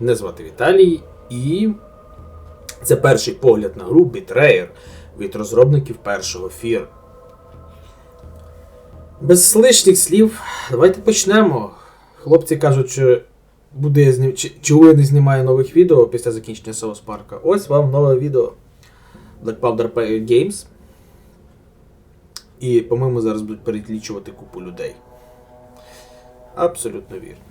Мене звати Віталій, і це перший погляд на гру Betrayer від розробників першого фір. Без лишніх слів, давайте почнемо. Хлопці кажуть, що буде чому я не знімаю нових відео після закінчення South Park. Ось вам нове відео Black Powder Games. І, по-моєму, зараз будуть перелічувати купу людей. Абсолютно вірно.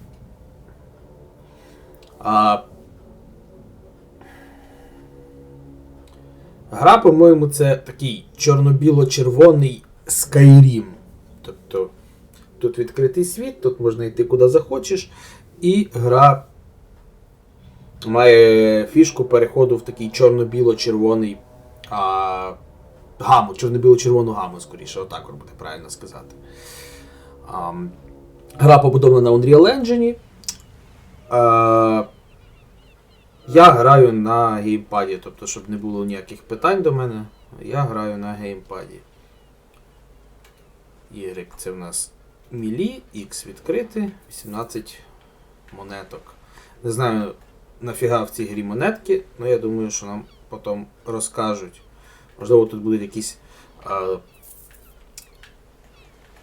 Гра, по-моєму, це такий чорно-біло-червоний Skyrim. Тобто тут відкритий світ, тут можна йти куди захочеш, і гра має фішку переходу в такий чорно-біло-червоний а, гаму, чорно-біло-червону гаму, скоріше, отак от буде правильно сказати. А, гра побудована на Unreal Engine. Е, я граю на геймпаді, тобто, щоб не було ніяких питань до мене, я граю на геймпаді. Y це в нас мілі, X відкрити, 18 монеток. Не знаю, нафіга в цій грі монетки, але я думаю, що нам потім розкажуть. Можливо, тут будуть якісь е,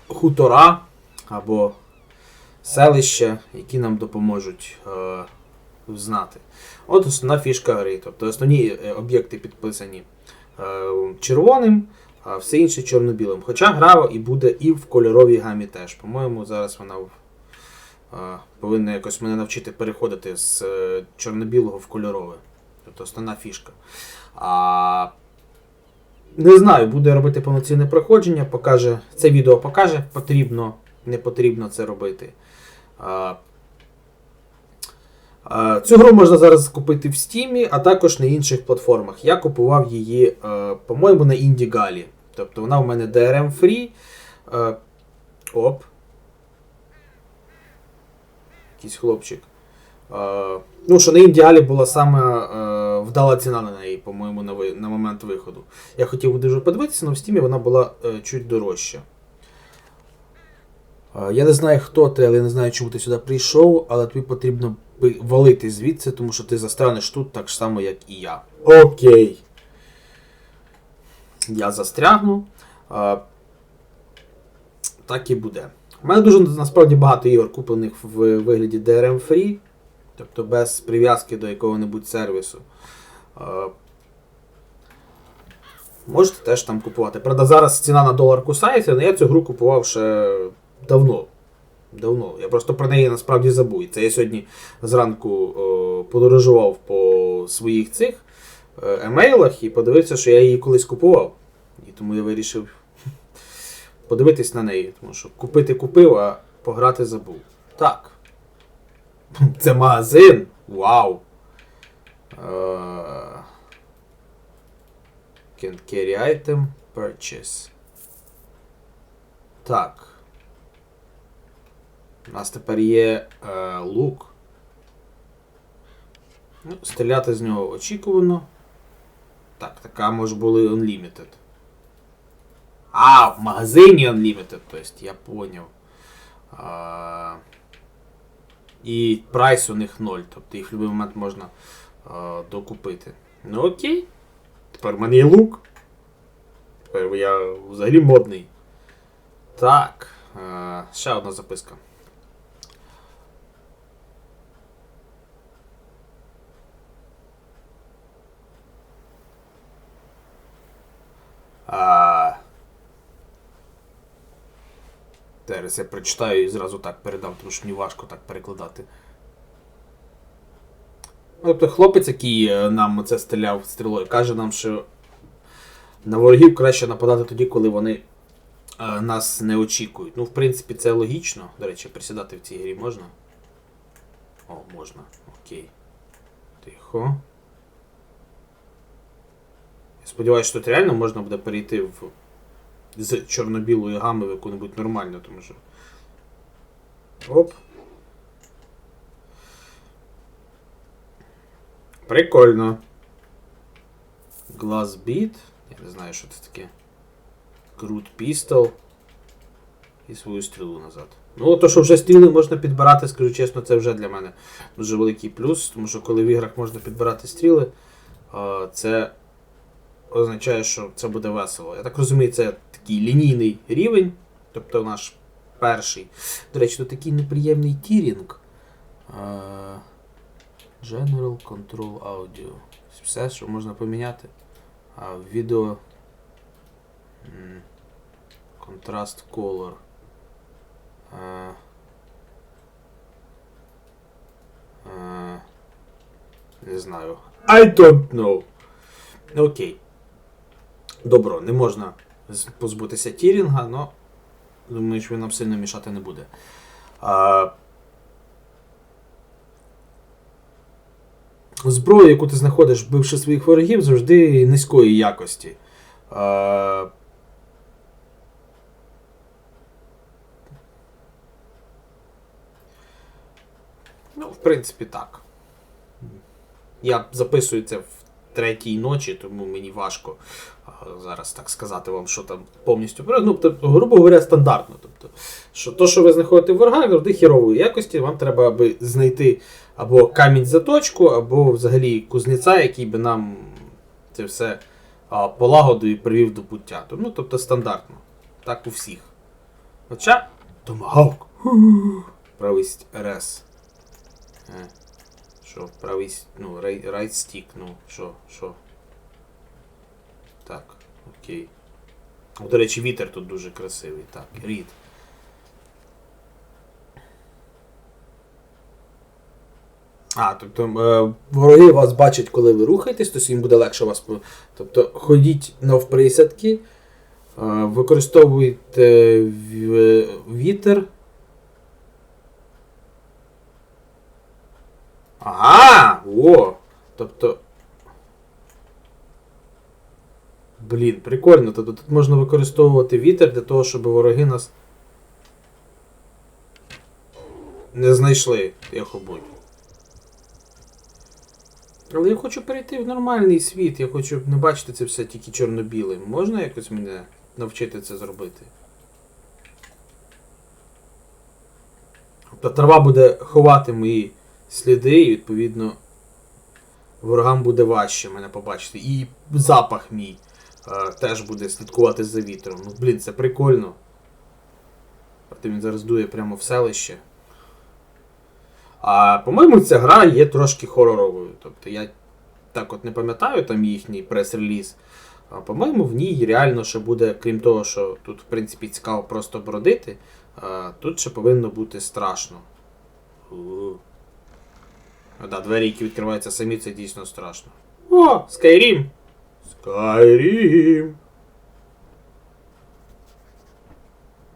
хутора або селища, які нам допоможуть е, знати. От основна фішка гри. Тобто основні е, об'єкти підписані е, червоним, а все інше чорно-білим. Хоча гра і буде і в кольоровій гамі теж. По-моєму, зараз вона повинна якось мене навчити переходити з чорно-білого в кольорове. Тобто основна фішка. А, не знаю, буде робити повноцінне проходження, покаже, це відео покаже, потрібно, не потрібно це робити. Цю гру можна зараз купити в Стімі, а також на інших платформах. Я купував її, по-моєму, на Індігалі. Тобто вона в мене DRM Free. Оп. Якийсь хлопчик. Ну, що на Індіалі була саме вдала ціна на неї, по-моєму, на, момент виходу. Я хотів дуже подивитися, але в Стімі вона була е, чуть дорожча. Я не знаю, хто ти, але я не знаю, чому ти сюди прийшов, але тобі потрібно валити звідси, тому що ти застрянеш тут так само, як і я. Окей. Я застрягну. Так і буде. У мене дуже насправді багато ігор куплених в вигляді DRM Free, тобто без прив'язки до якого-небудь сервісу. Можете теж там купувати. Правда, зараз ціна на долар кусається, але я цю гру купував ще давно. Давно. Я просто про неї насправді забув. І Це я сьогодні зранку о, подорожував по своїх цих е, емейлах і подивився, що я її колись купував. І тому я вирішив подивитись на неї. Тому що купити купив, а пограти забув. Так. Це магазин. Вау. Е, Can carry item purchase. Так. У нас тепер є е, лук. Ну, стріляти з нього очікувано. Так, така може були Unlimited. А, в магазині Unlimited, тобто, я поняв. А, і прайс у них 0, тобто їх в будь-який момент можна а, докупити. Ну окей. Тепер в мене є лук. Тепер я взагалі модний. Так. Е, ще одна записка. А... Зараз я прочитаю і зразу так передам, тому що мені важко так перекладати. Тобто хлопець, який е, нам це стріляв стрілою, каже нам, що на ворогів краще нападати тоді, коли вони е, нас не очікують. Ну, в принципі, це логічно. До речі, присідати в цій грі можна? О, можна. Окей. Тихо. Я сподіваюся, що тут реально можна буде перейти в з чорно-білої гами в яку-небудь нормальну, тому що. Оп. Прикольно. Glass Beat. Я не знаю, що це таке. Крут Pistol. і свою стрілу назад. Ну, то, що вже стріли можна підбирати, скажу чесно, це вже для мене дуже великий плюс, тому що коли в іграх можна підбирати стріли, це означає, що це буде весело. Я так розумію, це такий лінійний рівень, тобто наш перший. До речі, тут такий неприємний тірінг. А, General Control Audio. Все, що можна поміняти. А відео. Contrast Color. А, а, не знаю. I don't know. Окей. Добро, не можна позбутися тірінга, але думаю, що він нам сильно мішати не буде. А, зброю, яку ти знаходиш, вбивши своїх ворогів, завжди низької якості. А, ну, в принципі, так. Я записую це в третій ночі, тому мені важко зараз так сказати вам, що там повністю. Ну, тобто, грубо говоря, стандартно. Тобто, що то, що ви знаходите в ворогах, завжди хірової якості, вам треба аби знайти або камінь заточку, або взагалі кузнеця, який би нам це все полагодив і привів до пуття. Ну, тобто стандартно. Так у всіх. Хоча. Томагавк. Правість РС. Е. Що, правий, ну, right stick, ну, що, що. Так, окей. До речі, вітер тут дуже красивий. Так, рід. А, тобто е, вороги вас бачать, коли ви рухаєтесь, то їм буде легше вас. Тобто ходіть навприсядки, е, використовуйте вітер. Ага! О! Тобто. Блін, прикольно. Тобто тут можна використовувати вітер для того, щоб вороги нас не знайшли, тихо будь. Але я хочу перейти в нормальний світ, я хочу не бачити це все тільки чорно-білим. Можна якось мене навчити це зробити? Тобто трава буде ховати мої сліди, і відповідно ворогам буде важче мене побачити. І запах мій теж буде слідкувати за вітром. Ну, блін, це прикольно. Проте він зараз дує прямо в селище. А по-моєму, ця гра є трошки хороровою. Тобто я так от не пам'ятаю там їхній прес-реліз. А по-моєму, в ній реально ще буде, крім того, що тут, в принципі, цікаво просто бродити, а, тут ще повинно бути страшно. У. А, да, двері, які відкриваються самі, це дійсно страшно. О, Skyrim! Skyrim!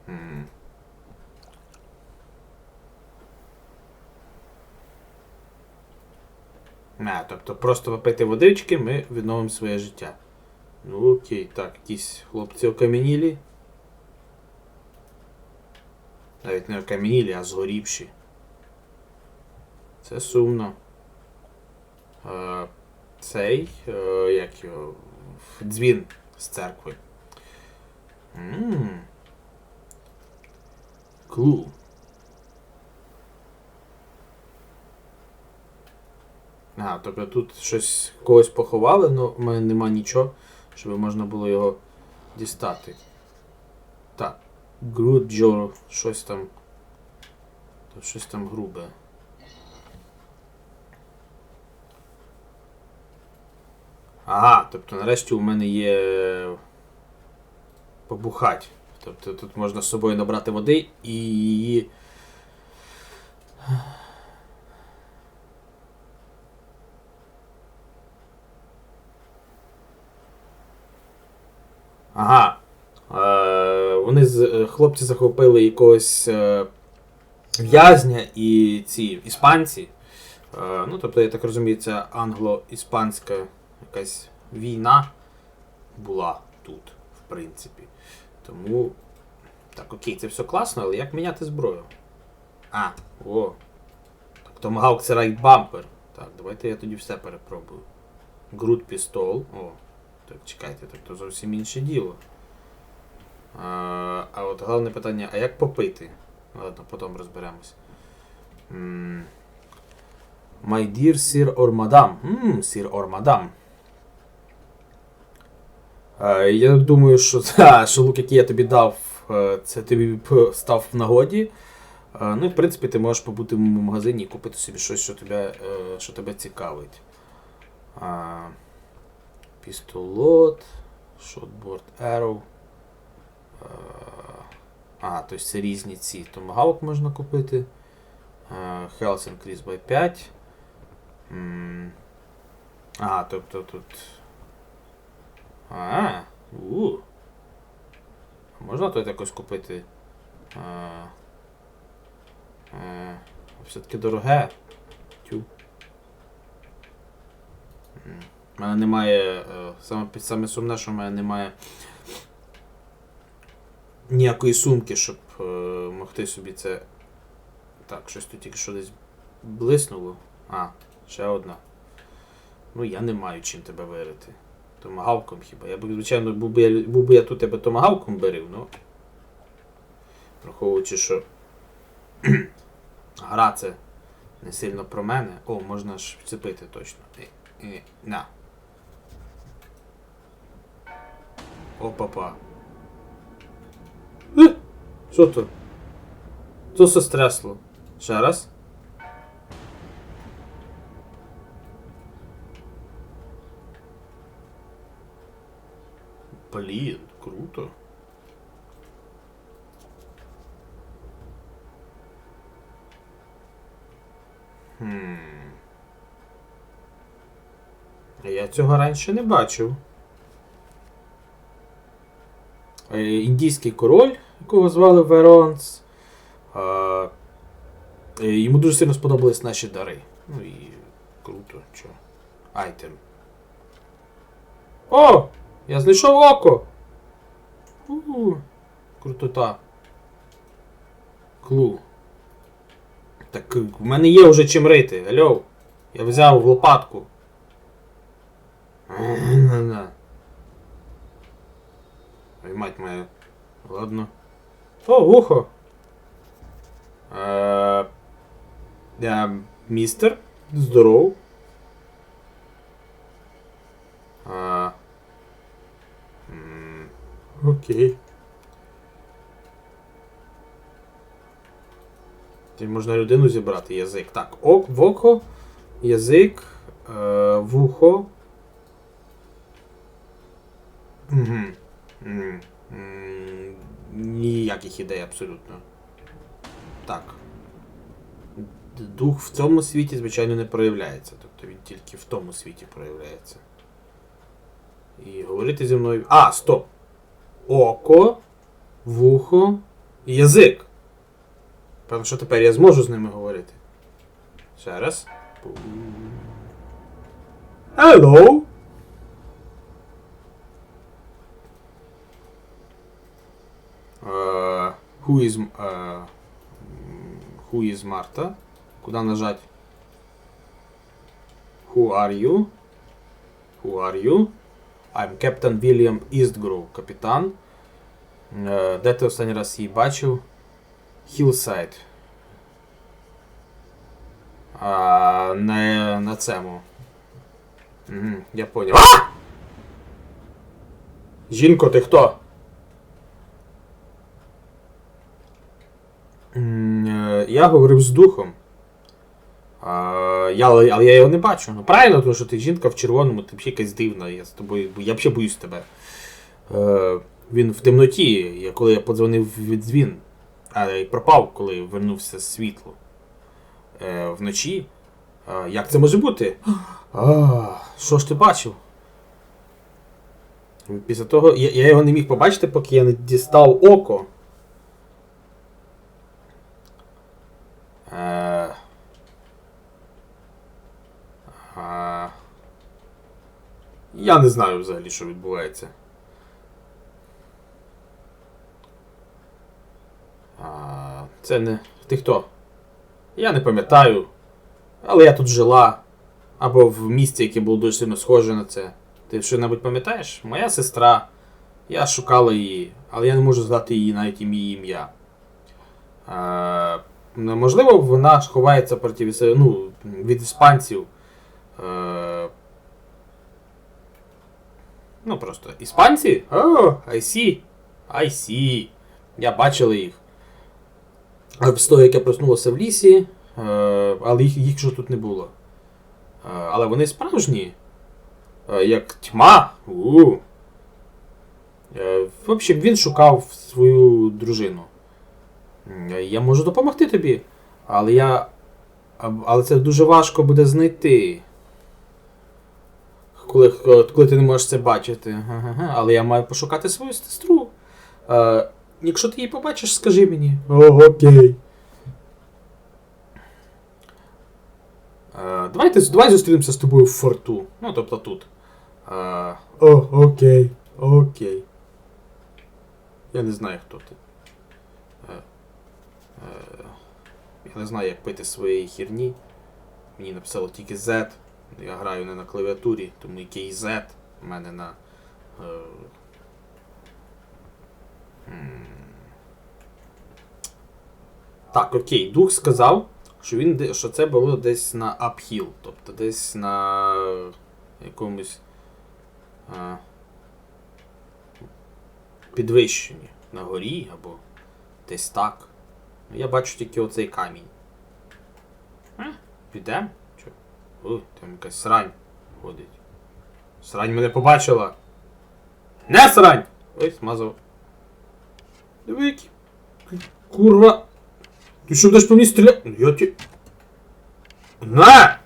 М. А, тобто просто попити водички, ми відновимо своє життя. Ну окей, так, якісь хлопці окам'янілі. Навіть не окам'янілі, а згорівші. Це сумно. Е, цей, е, як його, дзвін з церкви. Ммм. Клу. А, тобто тут щось когось поховали, але в мене нема нічого, щоб можна було його дістати. Так. Груджо, щось там. Щось там грубе. Ага, тобто нарешті у мене є побухать. Тобто тут можна з собою набрати води і. Ага. Е, вони з, е, хлопці захопили якогось е, в'язня і ці іспанці. Е, ну, тобто, я так розумію, це англо-іспанська якась війна була тут, в принципі. Тому. Так, окей, це все класно, але як міняти зброю? А, о. Так, Tomahawk це bumper. Так, давайте я тоді все перепробую. Груд пістол. О. Так, чекайте, так то зовсім інше діло. А, а от головне питання, а як попити? Ладно, потім розберемось. My dear sir or madam. Ммм, sir or madam. Я думаю, що, та, що лук, який я тобі дав, е, це тобі став в нагоді. Ну і в принципі ти можеш побути в магазині і купити собі щось, що тебе, е, що тебе цікавить. Пістолот, шотборд Arrow. А, тобто це різні ці. Томагавк можна купити. Health Increase by 5. М, А, тобто тут. А, у. Можна тут якось купити? А, е, все-таки дороге. Тю. У мене немає. е, Саме, саме сумне, що в мене немає ніякої сумки, щоб е, могти собі це. Так, щось тут тільки що десь блиснуло. А, ще одна. Ну, я не маю чим тебе вирити. Томагавком хіба. Я б, звичайно, був би я, був би я тут тебе томагавком берив, ну. Враховуючи, що гра це не сильно про мене. О, можна ж вцепити точно. І, і, на. О, папа. Е, Що то? Що це стресло? Ще раз. Блін, круто. Хм. Я цього раніше не бачив. Е, Індійський король, якого звали Веронс. Е, йому дуже сильно сподобались наші дари. Ну і круто, що. Айтем. О! Я знайшов око! У, -у, -у. крутота. Клу. Так е, в мене є вже чим рити. Алло. Я взяв в лопатку. Ой, мать моя. Ладно. О, вухо. Е, містер. Здоров. М, Окей. Ти можна людину зібрати, язик. Так, ок, в око, язик, е, вухо. Угу. Ніяких ідей абсолютно. Так. Дух в цьому світі, звичайно, не проявляється. Тобто він тільки в тому світі проявляється. І говорити зі мною. А, стоп! Око, вухо і язик. Певно, що тепер я зможу з ними говорити. Ще раз. Hello! Uh, who is uh, Who is Marta? Куда нажать? Who are you? Who are you? I'm Captain William Eastgrove, капітан. Е, Де ти останній раз її бачив? Hillside. А, на, на цьому. Угу, я поняв. Жінко, ти хто? Е, Я говорив з духом. А, я, але я його не бачу. Ну правильно, тому що ти жінка в червоному, ти якась дивна. Я з тобою. Я взагалі боюсь тебе. Він в темноті, коли я подзвонив від дзвін, а й пропав, коли вернувся світло. Е, вночі. Е, як це може бути? А, що ж ти бачив? Після того. Я, я його не міг побачити, поки я не дістав око. Е, я не знаю взагалі, що відбувається. А, це не. Ти хто? Я не пам'ятаю. Але я тут жила. Або в місті, яке було дуже сильно схоже на це. Ти що-небудь пам'ятаєш? Моя сестра. Я шукала її, але я не можу згадати її навіть ім'я ім'я. Ну, можливо, вона ховається проти ну, від іспанців. Е, ну просто іспанці? О, I see. I see. Я бачила їх. А З того, як в лісі, е, але їх, їх же тут не було. Е, але вони справжні. Е, як тьма. У. Е, В общем, він шукав свою дружину. Е, Я можу допомогти тобі, але я. Але це дуже важко буде знайти. Коли, коли ти не можеш це бачити. Але я маю пошукати свою сестру. Якщо ти її побачиш, скажи мені. О, окей. Е, давайте, давай зустрінемося з тобою в форту. Ну, тобто тут. Е, о, окей. Окей. Я не знаю, хто ти. Е, е, я не знаю, як пити своєї херні. Мені написало тільки Z. Я граю не на клавіатурі, тому який Z у мене на. Е. Так, окей, дух сказав, що він що це було десь на uphill, тобто десь на якомусь а, підвищенні, на горі або десь так. Я бачу тільки оцей камінь. Підемо? Ой, там якась срань ходить. Срань мене побачила. Не срань! Ой, смазав. Диви, які. Курва. Ти що будеш по мені стріляти? Я ті. На!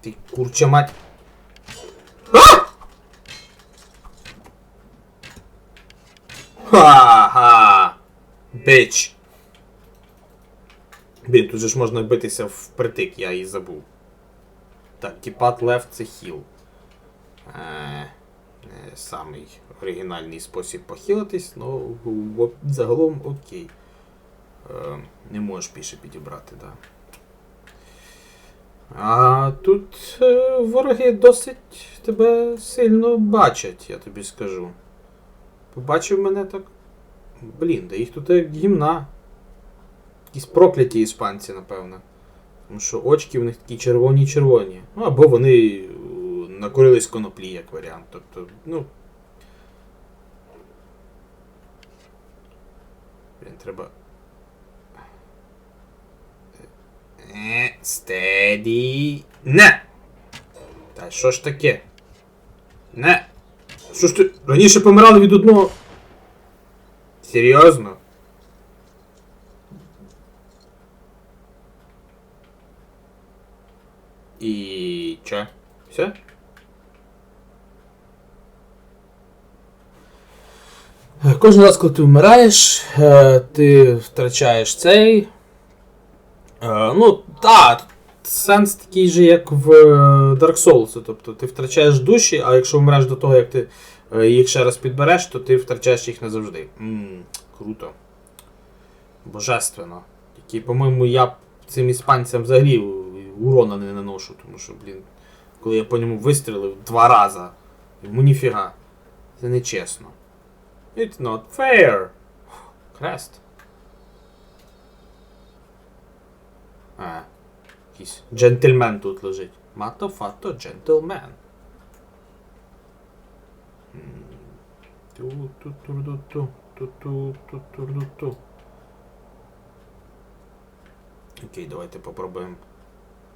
Ти курча мать. А! Ха-ха! Бич. Блін, тут же ж можна битися впритик, я її забув. Так, тіпат лев це хіл. Е, самий оригінальний спосіб похилитись, але загалом окей. Е, не можеш більше підібрати. Да. А тут е, вороги досить тебе сильно бачать, я тобі скажу. Побачив мене так. Блін, да їх тут гімна. Якісь прокляті іспанці, напевно. Тому що очки в них такі червоні-червоні. Ну, або вони е, накурились коноплі, як варіант. Тобто, ну. Блін, треба. Е, Стеді. Не! Та що ж таке? Не! Що ж ти? Раніше помирали від одного. Серйозно? І чо? Все? Кожен раз, коли ти вмираєш, е, ти втрачаєш цей. Е, Ну, так, сенс такий же, як в е, Dark Souls. Тобто ти втрачаєш душі, а якщо вмреш до того, як ти їх ще раз підбереш, то ти втрачаєш їх назавжди. Ммм, круто. Божественно. Тільки, по-моєму, я цим іспанцям взагалі урона не наношу, тому що, блін, коли я по ньому вистрілив два рази, йому ніфіга. Це нечесно. It's not fair. Крест. А, якийсь джентльмен тут лежить. Мато фато джентльмен. Ту-ту-ту-ту-ту. Ту-ту-ту-ту-ту. Окей, давайте попробуємо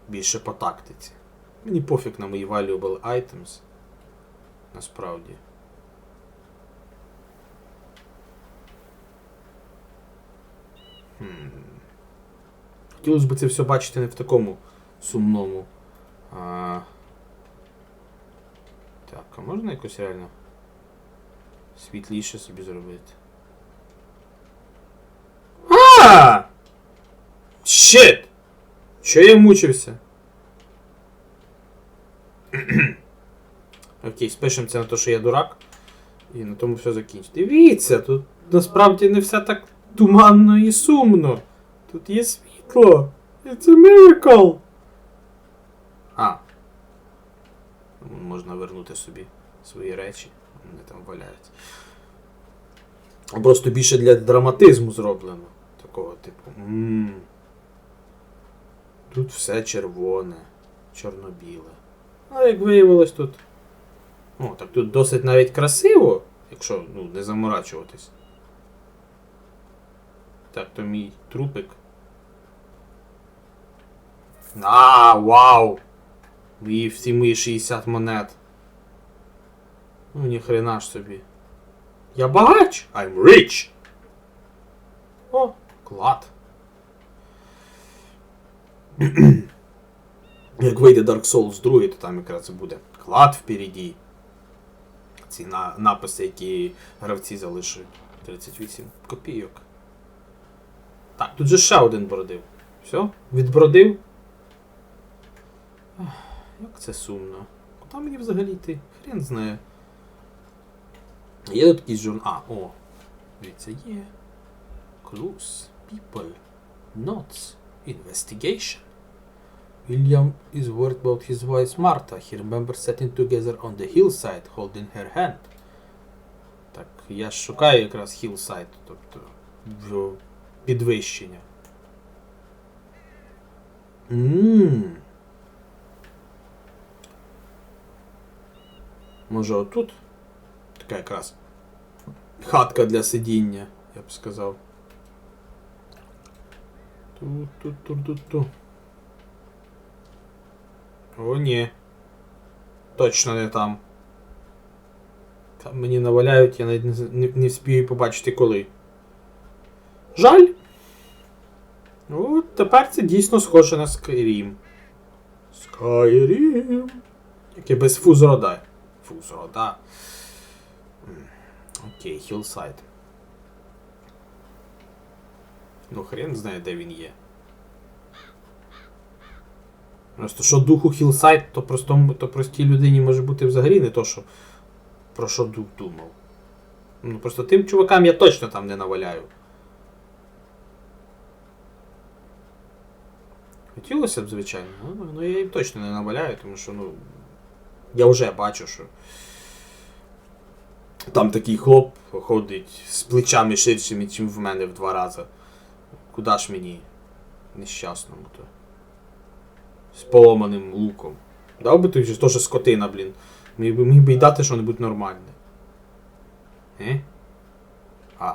більше по тактиці. Мені пофіг на мої valuable items. Насправді. Хотілося б це все бачити не в такому сумному. А... Так, а можна якось реально світліше собі зробити? А! Щит! Що я мучився? Окей, спишемо це на те, що я дурак. І на тому все закінчить. Дивіться, тут насправді не все так туманно і сумно. Тут є світло. It's a miracle. А. Можна вернути собі свої речі. Вони там валяються. Просто більше для драматизму зроблено. Такого типу. м Тут все червоне, чорно-біле. А як виявилось тут. О, так тут досить навіть красиво, якщо ну, не заморачуватись. Так, то мій трупик. А, вау! Мої всі мої 60 монет. Ну, ніхрена ж собі. Я багач! I'm rich! О, клад. Як вийде Dark Souls 2, то там якраз буде клад впереді. Ці на, написи, які гравці залишують. 38 копійок. Так, тут же ще один бродив. Все? Відбродив? Ах, Як це сумно. Куди мені взагалі йти? Хрен знає. Є тут якийсь журнал. А, о. Дивіться, є. Clues. People. Notes. Investigation. William is worried about his wife Martha. He remembers sitting together on the hillside, holding her hand. Так, я шукаю якраз hillside, тобто підвищення. Ммм. Може отут? Така якраз хатка для сидіння, я б сказав. Ту-ту-ту-ту-ту. О, ні. Точно не там. Там мені наваляють, я навіть не, з- не, не вспію побачити коли. Жаль. Ну, тепер це дійсно схоже на Skyrim. Skyrim. Яке без фузрода. Фузрода. Окей, Hillside. Ну, хрен знає, де він є. Просто що духу Hillside, то, простому, то простій людині може бути взагалі не то, що про що дух думав. Ну, просто тим чувакам я точно там не наваляю. Хотілося б, звичайно, ну, я їм точно не наваляю, тому що, ну. Я вже бачу, що. Там такий хлоп ходить з плечами ширшими, ніж в мене в два рази. Куда ж мені нещасному то? З поломаним луком. Дав би той же теж скотина, блін. Міг би, міг би й дати що-небудь нормальне. Е? А.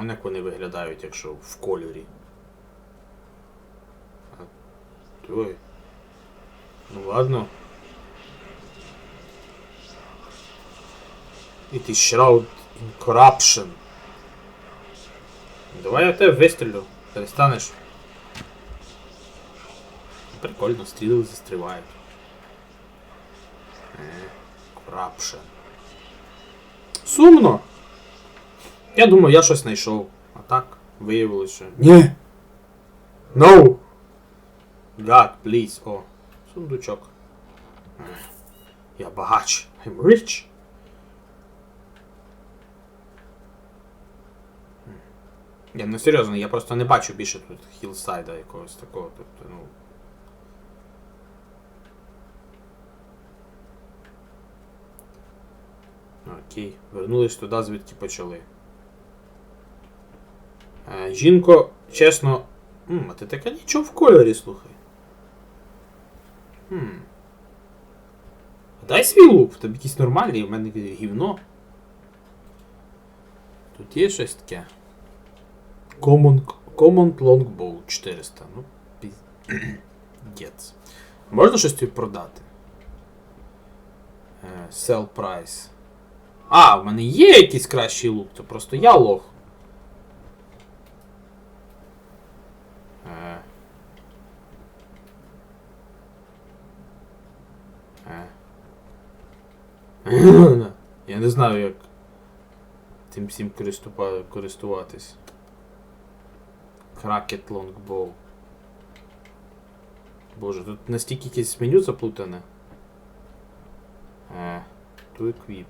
Ну, як вони виглядають, якщо в кольорі. А, той. Ну ладно. It is Shroud in Corruption. Давай я тебе вистрілю. Перестанеш. Прикольно, стріли застрівають. Е, Corruption. Сумно. Я думаю, я щось знайшов. А так, виявилося. Ні! No! God, please. О, сундучок. Я багач. I'm rich. Я не серйозно, я просто не бачу більше тут хілсайда якогось такого. Тобто, ну. Окей, вернулись туди, звідки почали. Е, жінко, чесно. М, а ти така нічого в кольорі, слухай. Хм. Дай свій лук, в тебе якийсь нормальний, в мене гівно. Тут є щось таке. Common, Common Longbow 400. Ну, піздець. Можна щось тобі продати? Е, Sell price. А, в мене є якийсь кращий лук, то просто я лох. Е. Е. Я не знаю, як тим всім користуватись. Кракет Longbow. Боже, тут настільки якесь меню заплутане. Е, to equip.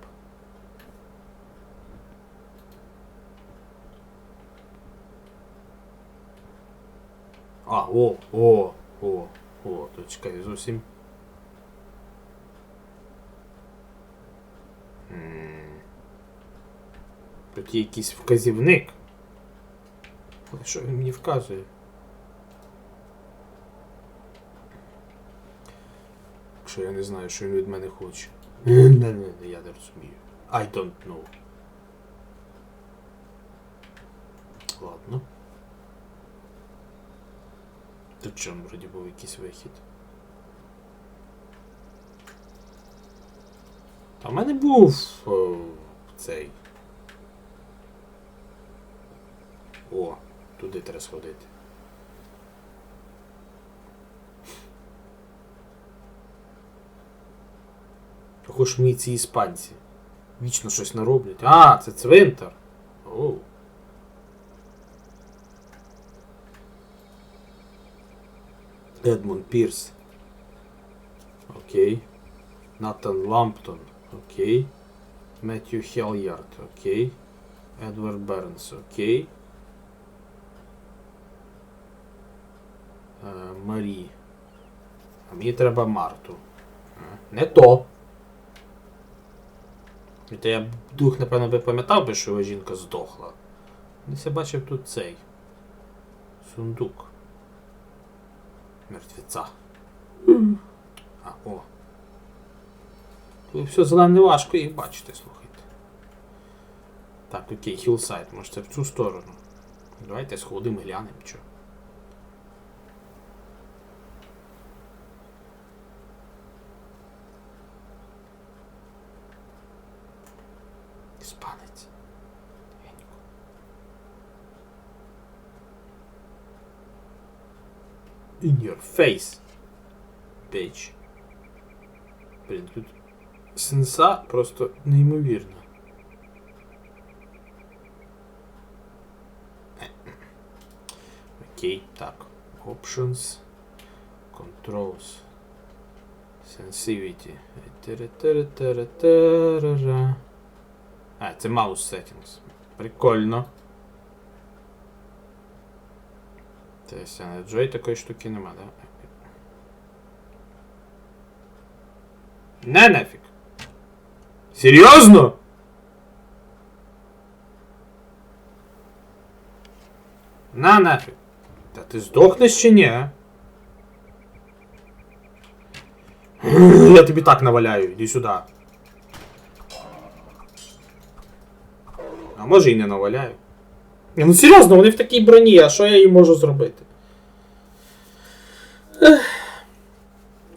А, о, о, о, о, то чекай, зовсім. Тут є якийсь вказівник. Але що він мені вказує? Якщо я не знаю, що він від мене хоче. Не-не-не, я не розумію. I don't know. Ладно. Тут що, вроді був якийсь вихід. Та в мене був о, цей. О, туди треба сходити. Ж мені ці іспанці. Вічно щось нароблять. А, це цвинтар. Оу. Едмунд Пірс. Окей. Натан Ламптон. Окей. Меттью Хеллярд. Окей. Едвард Бернс. Окей. Е, Марі. А мені треба Марту. Е, Не то. Та я дух, напевно, би пам'ятав би, що його жінка здохла. Десь я бачив тут цей. Сундук. Мертвеця. А, о. Все зелене важко їх бачити, слухайте. Так, окей, хілсайд, може це в цю сторону. Давайте сходимо, глянемо, що. Іспанець. In your face. Bitch. Блін, тут сенса просто неймовірна. Окей, так. Options. Controls. Sensivity. А, це mouse settings. Прикольно. Тобто, на Джой такої штуки нема, да? Не нафіг. Серйозно? На нафіг. Та ти здохнеш чи ні? а? Я тобі так наваляю, іди сюди. А може і не наваляю. Ні, Ну серйозно, вони в такій броні, а що я їм можу зробити? Ех.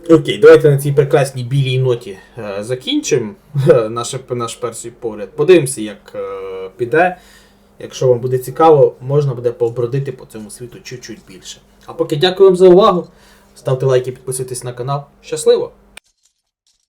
Окей, давайте на цій прекрасній білій ноті е, закінчимо е, наш, наш перший погляд. Подивимося, як е, піде. Якщо вам буде цікаво, можна буде побродити по цьому світу чуть-чуть більше. А поки дякую вам за увагу. Ставте лайки, підписуйтесь на канал. Щасливо!